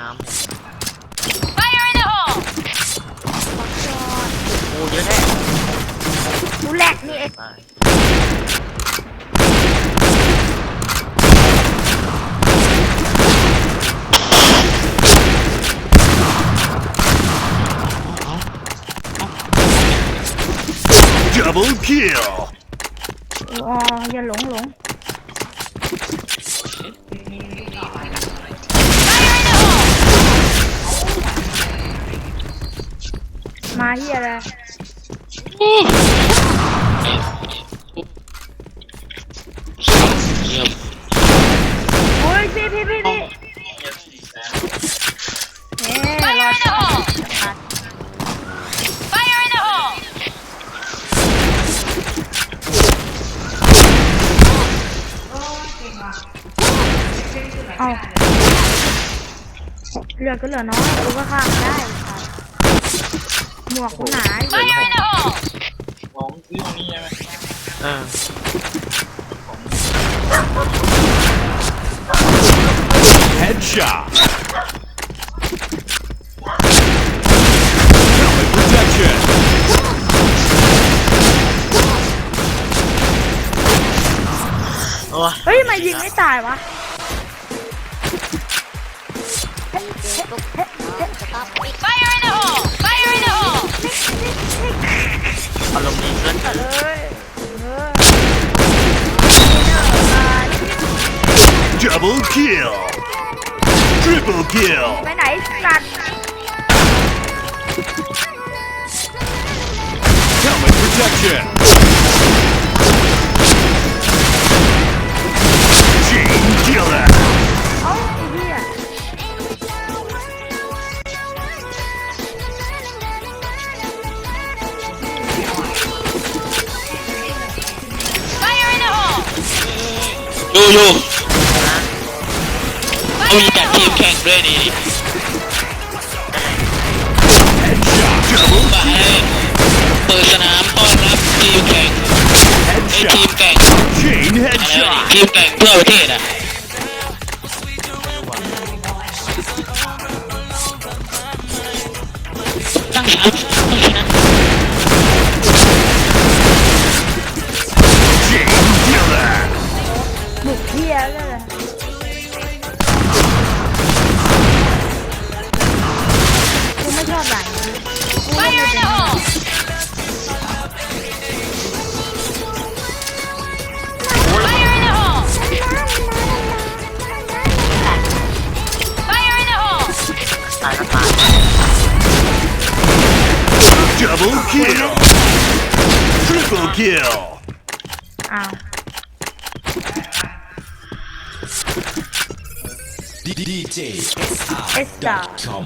น้ำเนี่ย Fire in the hole! โอ้เยอะแน่กูแหลกนี่เองตาย Double kill. อ๋ออย่าหลงหลง มาเฮียอะไรเยี่ยมโอ้ยพี่พี่พี่พี่เอ๊ะ Fire รอ in the hole! Fire in the hole! เอาเหลือก็เหลือน้อยกูก็ฆ่ามันได้ค่ะ หมวกกูหนา Fire in the hole! เออ Headshot. Helmet protection. โอ้ยเฮ้ยทำไมายิงไม่ตายวะ Fire in the อารมณ์ดีเกิน เอ้ยเออ Double kill. Triple kill. ไปไหนสัตว์ Helmet protection. Chain killer. อยู่อยู่เอามีจัดทีมแข่งด้วยนี่ Double kill. Triple kill. อ้าว DJ เอสตา com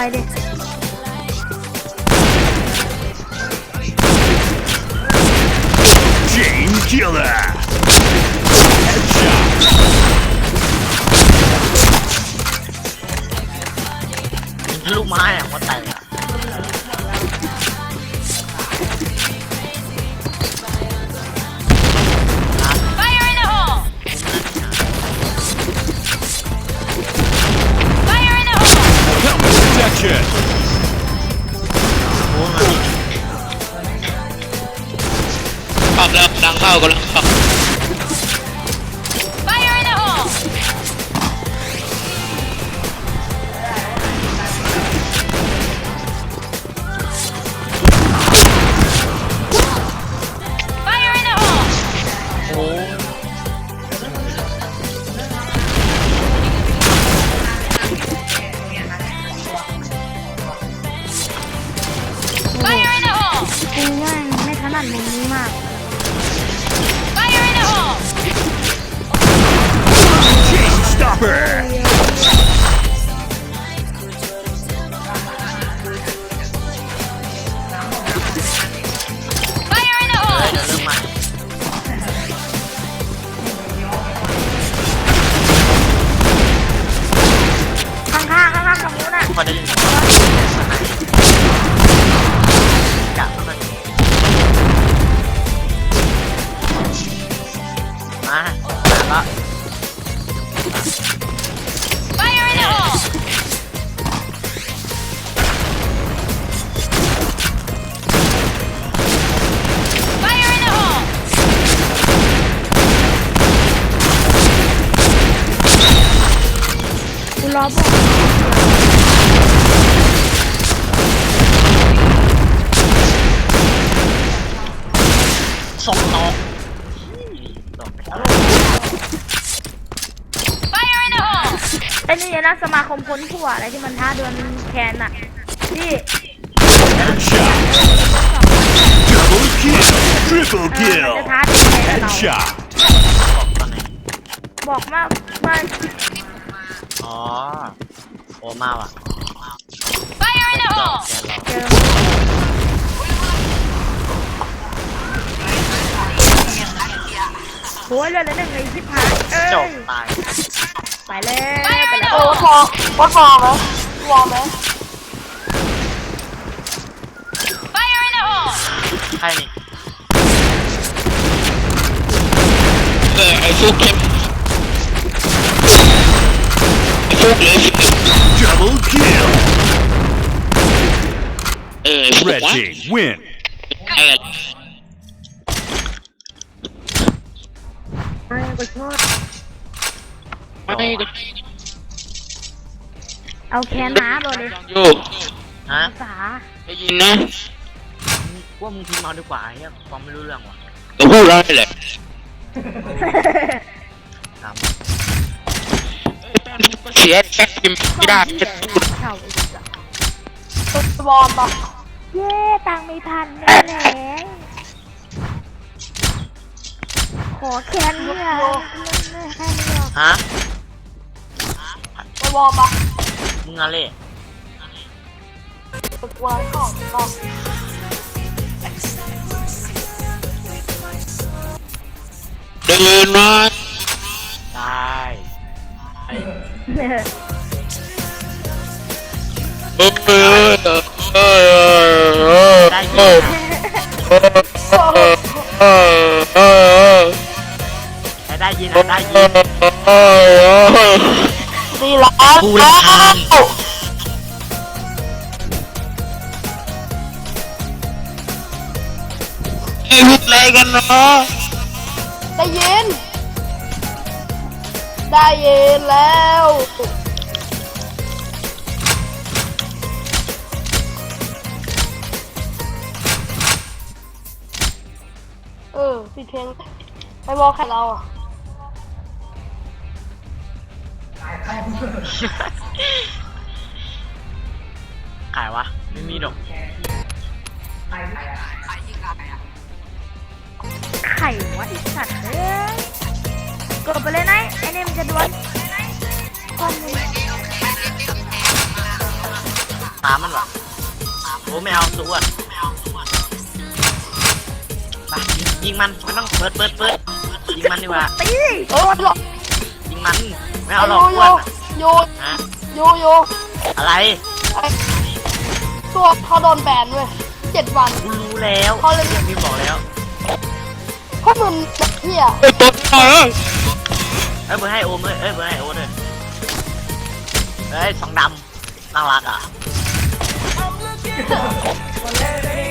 ไปเด็ Chain killer. Headshot. กูง่ายไม่ถนัดมุมนี้มาก Fire in the hole! Chain stopper. ส่งนก Fire in the hole! ไอ้นี่นะสมาคมพ้นผัวอะไรที่มันท้าดวลแคนน่ะที่ Headshot. Double kill. Triple เออมัน kill. จะท้าดวลแคนกับเรา Headshot. บอกตอนไหน บอกมาว่าอ๋อโอมาว่ะ Fire in the จอ hole! แกเราเจอ โอ้ยเลยเลยหนึ่งเลยชิบหายเอ้จบยตายไปแล้ว Fire ไป in แล้ the ว hole! วัดวอลไหมวอลไหม Fire in the hole! ใครนี่เออไอ้ฟุกเข้มไอ้ฟุกเลย Double kill. เออไอ้ฟุก Red วะ team win. เออ ไม่ก็ชอบไม่ก็เอาแคนหาบ่เลยอยู่ฮะภาษาได้ยินนะว่ามึงพิมพ์เอาดีกว่าเฮียฟังไม่รู้เรื่องว่ะเดี๋ยวพูดแล้วนี่แหละถามเสียแค่พิมพ์ไม่ได้แค่พูดเข่าอีกอะวอลปะเย้ตังค์ไม่พันแน่แหละ ขอแคนเนี่ยแค่นี้หรอกฮะไปวอลปะมึงอะไรวอลของของเดินมาได้เออเออเออได้เอยิอนเออเออใครได้ ยินอะได้ยินดีแล้วกูรำคาญไอ้พูดอะไรกันเนาะได้ยิน ได้ยินแล้วเออปิดเพลงไปวอลแค่เราอะ ขายวะ ไม่มีดอกไข่วะไอสัตว์เอ้ยกดไปเลยนะไอ้นี่มันจะดวลก้อนหนึงตามมันวะโอ้ไม่เอาสู้อะไปยิงยิงมันไม่ต้องเปิดเปิดเปิดยิงมันดีกว่าตีเออหรอกยิงมัน ไม่เอาหรอกโยอ้วนโยอะฮะโยโยอะไรไอ้ตัวเขาโดนแบนเว้ยเจ็ดวัน กูรู้แล้วเขาเลยเรื่องนี้บอกแล้วเพราะมึงแบบเหี้ยไอ้ตัวเออเอ้ยเบอร์ให้โอมเอ้ยเอ้ยเบอร์ให้โอมเลยเฮ้ยสองดำน่ารักอะ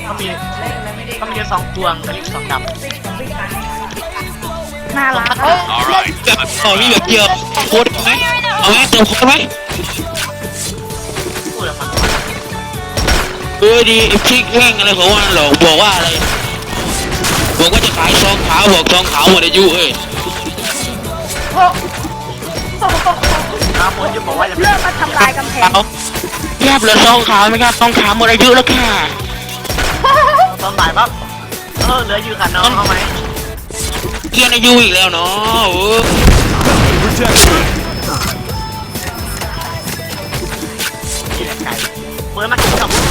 ต้องมีต้องมีสองพวงกับอีกสองดำ น่ารักเฮ้ย Alright. ขอมีแบบเดียวโคตรไหมเอาไหมเติมโคตรไหมเออดีไอ้พริกแห้งอะไรของว่าหรอกบอกว่าอะไรบอกว่าจะขายซองขาวบอกซองขาวหมดอายุเอ้ยน้าผมจะบอกว่าจะเลิกมาทำลายกำแพงขาแยบเหลือซองขาวไหมครับซองขาวหมดอายุแล้วค่ะ ตอนบ่ายปั๊บเออเหลืออยู่กับน้องเอาไหม เพื่อนอายุอีกแล้วเนาะเมื่เปิดมาสอง